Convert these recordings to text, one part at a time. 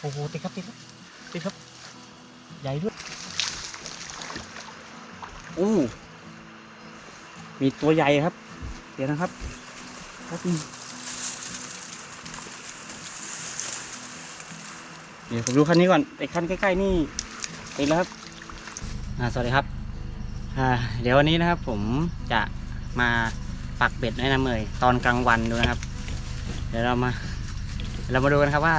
โอ้โหติดครับติดครับติดครับ ใหญ่ด้วยโอ้มีตัวใหญ่ครับ เดี๋ยวนะครับครับนึงเดี๋ยวผมดูคันนี้ก่อนไอ้คันใกล้ๆนี่ติดแล้วครับอ่าสวัสดีครับอ่าเดี๋ยววันนี้นะครับ ผมจะมาปักเบ็ดให้น้ำเมยตอนกลางวันดูนะครับ เดี๋ยวเรามา เรามาดูกันครับว่า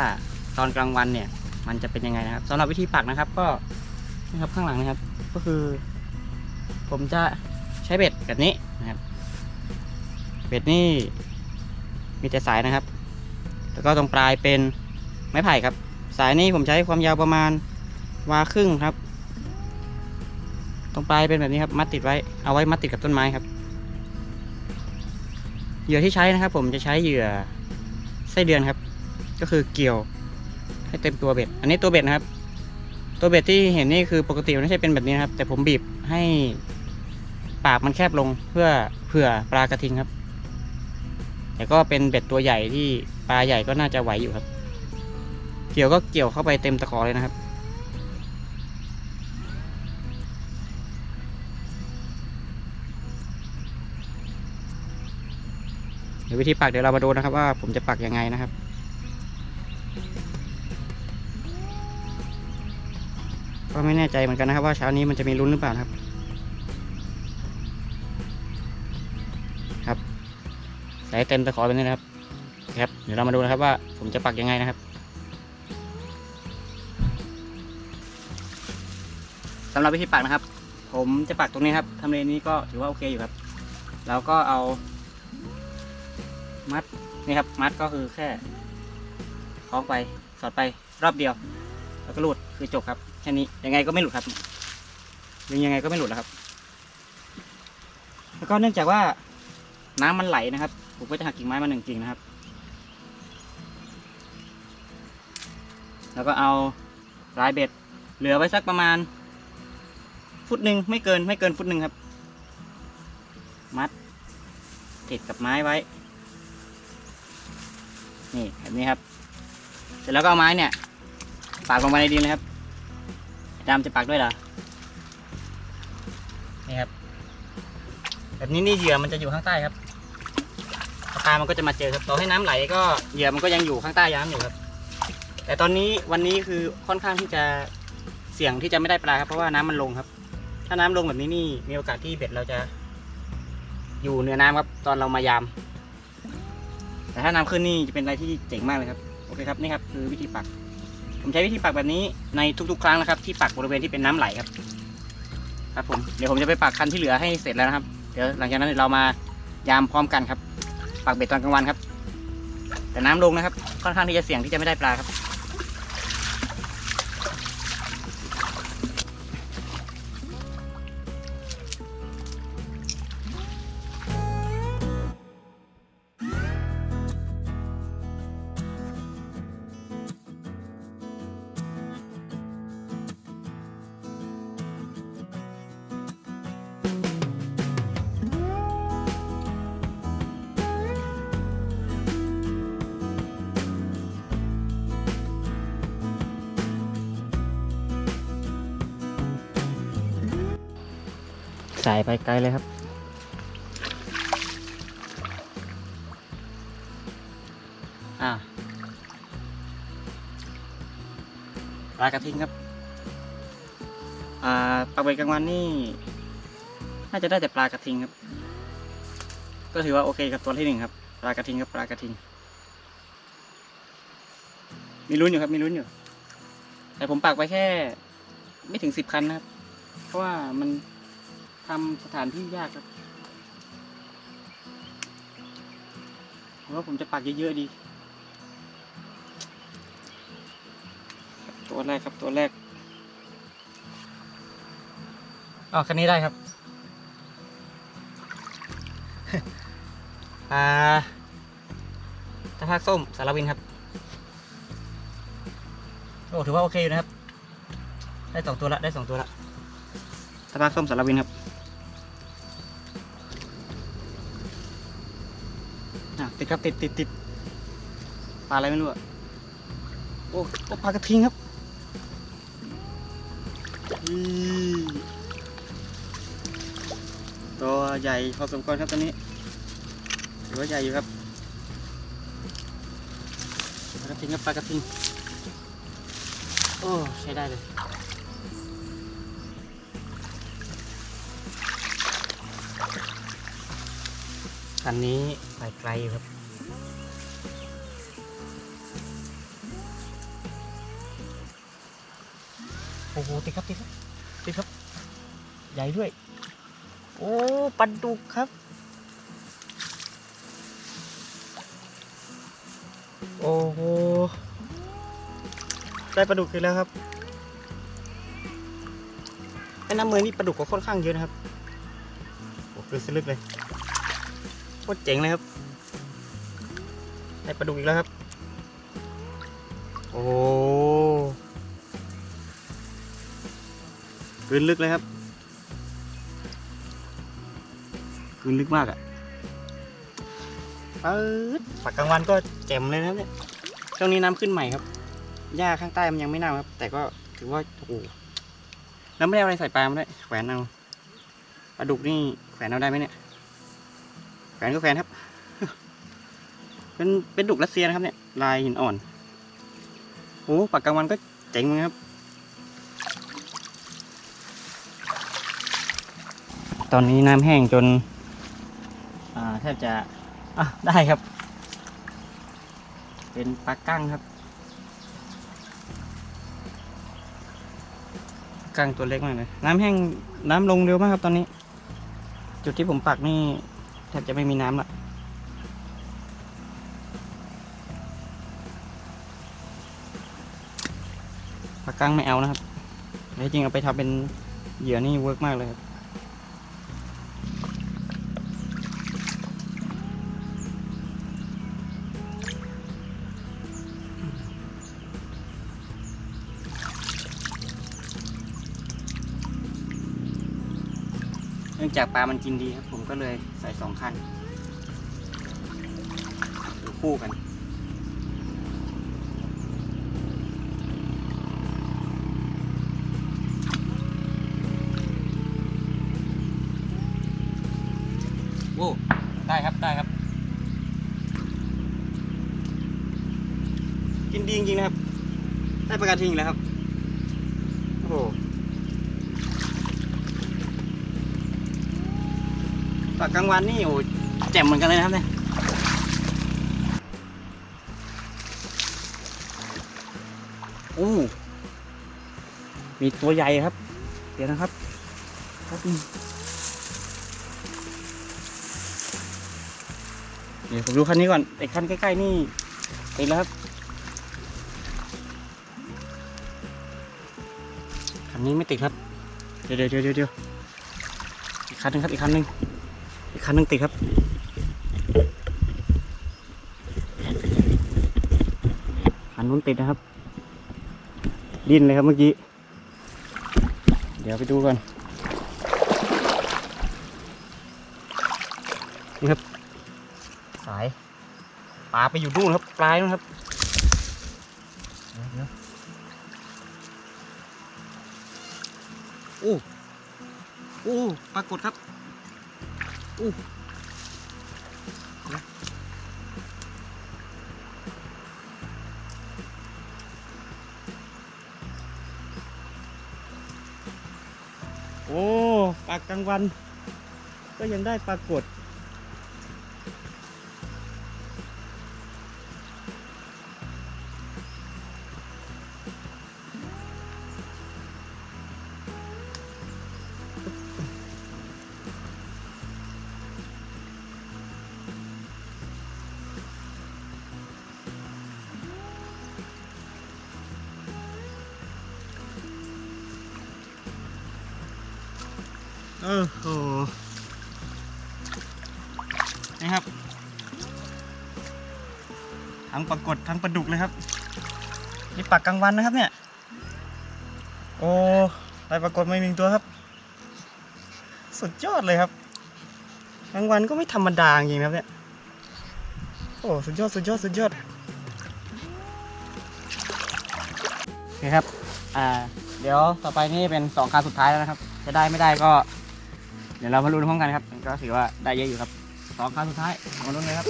ตอนกลางวันเนี่ย มันจะเป็นยังไงนะครับสำหรับวิธีปักนะครับ ก็นะครับข้างหลังนะครับ ก็คือ ผมจะใช้เบ็ดแบบนี้นะครับ เบ็ดนี่มีแต่สายนะครับ แล้วก็ตรงปลายเป็นไม้ไผ่ครับ สายนี้ผมใช้ความยาวประมาณวาครึ่งครับ ตรงปลายเป็นแบบนี้ครับ มัดติดไว้ เอาไว้มัดติดกับต้นไม้ครับ เหยื่อที่ใช้นะครับ ผมจะใช้เหยื่อไส้เดือนครับ ก็คือเกี่ยว ให้เต็มตัวเบ็ด อันนี้ตัวเบ็ดนะครับ ตัวเบ็ดที่เห็นนี่คือปกติมันไม่ใช่เป็นแบบนี้นะครับ แต่ผมบีบให้ปากมันแคบลงเพื่อเผื่อปลากระทิงครับ แต่ก็เป็นเบ็ดตัวใหญ่ที่ปลาใหญ่ก็น่าจะไหวอยู่ครับ เกี่ยวก็เกี่ยวเข้าไปเต็มตะขอเลยนะครับเดี๋ยววิธีปักเดี๋ยวเรามาดูนะครับว่าผมจะปักยังไงนะครับ ก็ไม่แน่ใจเหมือนกันนะครับ ว่าเช้านี้มันจะมีลุ้นหรือเปล่านะครับ ครับใส่เต็มตะขอไปเลยนะครับครับ เดี๋ยวเรามาดูนะครับว่าผมจะปักยังไงนะครับสำหรับวิธีปักนะครับ ผมจะปักตรงนี้ครับทำเลนี้ก็ถือว่าโอเคอยู่ครับ แล้วก็เอา มัดนี่ครับ มัดก็คือแค่คล้องไปสอดไปรอบเดียว แล้วก็ลุดคือจบครับ ค่นี้ยังไงก็ไม่หลุดครับดึงยังไงก็ไม่หลุดแล้วครับ แล้วก็เนื่องจากว่าน้ำมันไหลนะครับ ผมก็จะหักกิ่งไม้มาหนึ่งกิ่งนะครับ แล้วก็เอาลายเบ็ด เหลือไว้สักประมาณ ฟุตหนึ่งไม่เกินไม่เกินฟุตหนึ่งครับ มัด ติดกับไม้ไว้ นี่แบบนี้ครับ เสร็จแล้วก็เอาไม้เนี่ย ปากลงไปในดินเลยครับ ดำจะปักด้วยเหรอ นี่ครับ แบบนี้นี่เหยื่อมันจะอยู่ข้างใต้ครับปลามันก็จะมาเจอครับ ต่อให้น้ำไหลก็เหยื่อมันก็ยังอยู่ข้างใต้ย้ำอยู่ครับ แต่ตอนนี้วันนี้คือค่อนข้างที่จะเสี่ยงที่จะไม่ได้ปลาครับเพราะว่าน้ำมันลงครับ ถ้าน้ำลงแบบนี้นี่มีโอกาสที่เบ็ดเราจะอยู่เหนือน้ำครับตอนเรามายาม แต่ถ้าน้ำขึ้นนี่จะเป็นอะไรที่เจ๋งมากเลยครับ โอเคครับนี่ครับคือวิธีปัก ผมใช้วิธีปักแบบนี้ในทุกๆ ครั้งนะครับ ที่ปักบริเวณที่เป็นน้ำไหลครับ ครับผมเดี๋ยวผมจะไปปักคันที่เหลือให้เสร็จแล้วนะครับ เดี๋ยวหลังจากนั้นเรามายามพร้อมกันครับ ปักเบ็ดตอนกลางวันครับ แต่น้ำลงนะครับ ค่อนข้างที่จะเสี่ยงที่จะไม่ได้ปลาครับ สายไปไกลเลยครับ อ่าปลากระทิงครับ อ่าปลาใบกลางวันนี่ น่าจะได้แต่ปลากระทิงครับ ก็ถือว่าโอเคกับตัวที่หนึ่งครับ ปลากระทิงครับปลากระทิง มีลุ้นอยู่ครับ มีลุ้นอยู่ แต่ผมปักไปแค่ ไม่ถึงสิบคันนะครับ เพราะว่ามัน ทำสถานที่ยากครับผมว่าผมจะปักเยอะๆดี ตัวแรกครับตัวแรกอ๋อคันนี้ได้ครับ อ่าตะภาคส้มสารวินครับ โอ้ถือว่าโอเคอยู่นะครับ ได้สองตัวละได้สองตัวละตะภาคส้มสารวินครับ ดครับติดติดติดปลาอะไรไม่รู้อะโอ้โอ้ปลากระทิงครับตัวใหญ่พอสมควรครับตัวนี้ถือว่าใหญ่อยู่ครับปลากระทิงครับปลากระทิงโอ้ใช้ได้เลยคันนี้ไปไกลครับ โอ้โหติดครับติดครับติดครับ ใหญ่ด้วย โอ้ปลาดุกครับ โอ้โหได้ปลาดุกอีกแล้วครับไอ้น้ำเมยนี่ปลาดุกก็ค่อนข้างเยอะนะครับโอ้คือสลึกเลยโคตรเจ๋งเลยครับได้ปลาดุกอีกแล้วครับ โอ้ โหกลืนลึกเลยครับกลืนลึกมากอะ่ะปื๊ดฝักกลางวันก็แจ่มเลยนะครับเนี่ย ช่วงนี้น้ำขึ้นใหม่ครับ หญ้าข้างใต้มันยังไม่เน่าครับ แต่ก็ถือว่าโอ้โหแล้วไม่ได้เอาอะไรใส่ปลามาด้วยแขวนเอาปลาดุกนี่แขวนเอาได้ไหมเนี่ย แขวนก็แขวนครับ เป็นเป็นดุกรัสเซียนะครับเนี่ย ลายหินอ่อน โอ้ปากกลางวันก็เจ๋งเหมือนกันครับ ตอนนี้น้ำแห้งจนอ่าแทบจะอะได้ครับ เป็นปลากั้งครับ กั้งตัวเล็กมากเลยน้ำแห้งน้ำลงเร็วมากครับตอนนี้ จุดที่ผมปักนี่แทบจะไม่มีน้ำละปลากั้งไม่เอานะครับแต่จริงเอาไปทำเป็นเหยื่อนี่เวิร์กมากเลยครับ นื่องจากปลามันกินดีครับ ผมก็เลยใส่สองคันหรือคู่กันโอ้ได้ครับได้ครับ กินดีจริงๆนะครับ ได้ปลากระทิงแล้วครับ โอ้โห ปากลางวันนี่โอ้แจ่มเหมือนกันเลยนะครับเนี่ยโอ้มีตัวใหญ่ครับ เดี๋ยวนะครับครับเดี๋ยวผมดูคันนี้ก่อนไอ้คันใกล้ๆนี่ติดแล้วครับคันนี้ไม่ติดครับ เดี๋ยวเดี๋ยวเดี๋ยวเดี๋ยวอีกคันหนึงครับอีกคันหนึง อีกคันนึงติดครับคันนู้นติดนะครับ ดิ้นเลยครับเมื่อกี้ เดี๋ยวไปดูก่อนนี่ครับ สายปลาไปอยู่นู่นครับ ปลายนู่นครับโอ้โอ้ปรากฏครับ อู้โอ้ปลากลางวัน ก็ยังได้ปรากฏ ออโหนี่ครับ ทั้งปรากฏทั้งปลาดุกเลยครับ นี่ปากกลางวันนะครับเนี่ย โอ้ได้ปรากฏไม่มีตัวครับ สุดยอดเลยครับ กลางวันก็ไม่ธรรมดาจริงครับเนี่ย โอ้สุดยอดสุดยอดสุดยอดโอเคครับ อ่า เดี๋ยวต่อไปนี่เป็นสองคันสุดท้ายแล้วนะครับ จะได้ไม่ได้ก็ เดี๋ยวเรามาลุ้นพร้อมกันครับ ก็ถือว่าได้เยอะอยู่ครับสองคันสุดท้ายมาลุ้นเลยครับ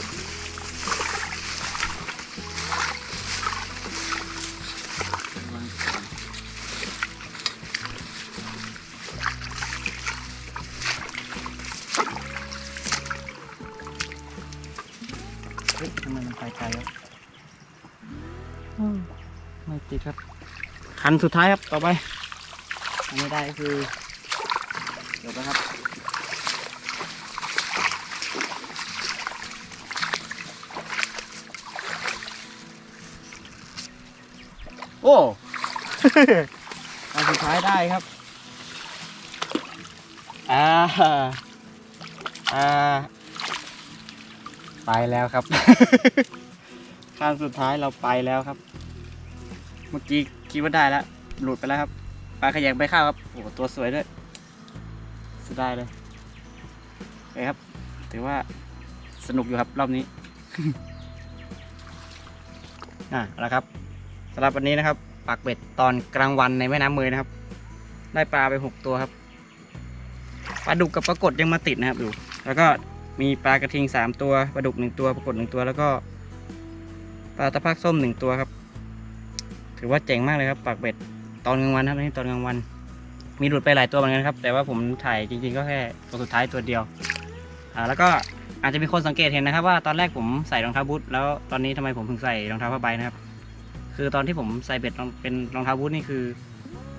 เฮ้ยทำไมมันไปไกลวะไม่ติดครับ คันสุดท้ายครับต่อไปทำไม่ได้ก็คือจบแล้วครับ โอ้คันสุดท้ายได้ครับ อ่า อ่า ไปแล้วครับ ขั้นสุดท้ายเราไปแล้วครับ เมื่อกี้คิดว่าได้แล้ว หลุดไปแล้วครับ ปลาขยงไปข้าวครับ โอ้โหตัวสวยด้วยสุดได้เลยโอเคครับ ถือว่าสนุกอยู่ครับรอบนี้ อะเอาละครับสำหรับวันนี้นะครับปักเบ็ดตอนกลางวันในแม่น้ำเมยนะครับ ได้ปลาไปหกตัวครับปลาดุกกับปลากดยังมาติดนะครับดูแล้วก็มีปลากระทิงสามตัวปลาดุกหนึ่งตัวปลากดหนึ่งตัวแล้วก็ปลาตะพักส้มหนึ่งตัวครับ ถือว่าเจ๋งมากเลยครับปากเบ็ดตอนกลางวันครับนี่ตอนกลางวัน มีหลุดไปหลายตัวเหมือนกันครับ แต่ว่าผมถ่ายจริงๆก็แค่ตัวสุดท้ายตัวเดียวอ่าแล้วก็อาจจะมีคนสังเกตเห็นนะครับว่าตอนแรกผมใส่รองเท้าบูทแล้วตอนนี้ทำไมผมถึงใส่รองเท้าผ้าใบนะครับ คือตอนที่ผมใส่เบ็ดรองเป็นรองเท้าบูทนี่คือ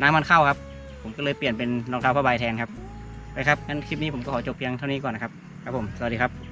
น้ำมันเข้าครับ ผมก็เลยเปลี่ยนเป็นรองเท้าผ้าใบแทนครับไปครับงั้นคลิปนี้ผมก็ขอจบเพียงเท่านี้ก่อนนะครับครับผมสวัสดีครับ